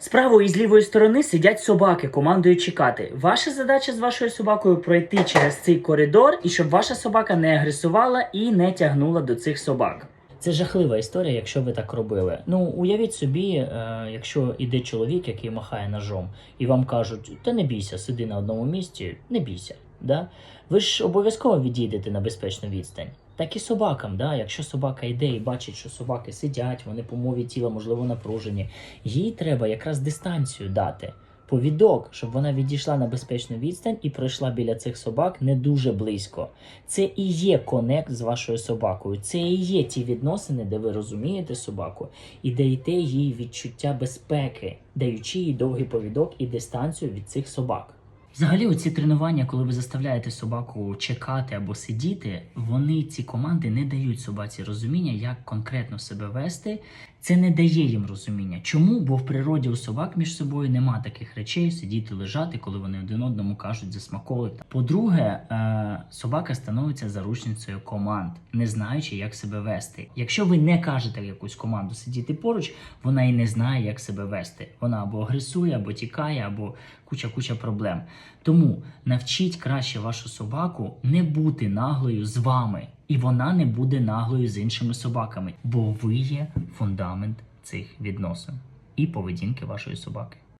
З правої і з лівої сторони сидять собаки, командою чекати. Ваша задача з вашою собакою пройти через цей коридор, і щоб ваша собака не агресувала і не тягнула до цих собак. Це жахлива історія, якщо ви так робили. Ну уявіть собі, е, якщо іде чоловік, який махає ножом, і вам кажуть, та не бійся, сиди на одному місці, не бійся. Да? Ви ж обов'язково відійдете на безпечну відстань. Так і собакам, да? якщо собака йде і бачить, що собаки сидять, вони по мові тіла, можливо, напружені, їй треба якраз дистанцію дати. Повідок, щоб вона відійшла на безпечну відстань і пройшла біля цих собак не дуже близько. Це і є конект з вашою собакою. Це і є ті відносини, де ви розумієте собаку і даєте їй відчуття безпеки, даючи їй довгий повідок і дистанцію від цих собак. Взагалі, оці тренування, коли ви заставляєте собаку чекати або сидіти, вони ці команди не дають собаці розуміння, як конкретно себе вести. Це не дає їм розуміння. Чому? Бо в природі у собак між собою нема таких речей сидіти, лежати, коли вони один одному кажуть засмаколи. По-друге, е, собака становиться заручницею команд, не знаючи, як себе вести. Якщо ви не кажете якусь команду сидіти поруч, вона і не знає, як себе вести. Вона або агресує, або тікає, або куча-куча проблем. Тому навчіть краще вашу собаку не бути наглою з вами, і вона не буде наглою з іншими собаками, бо ви є фундамент цих відносин і поведінки вашої собаки.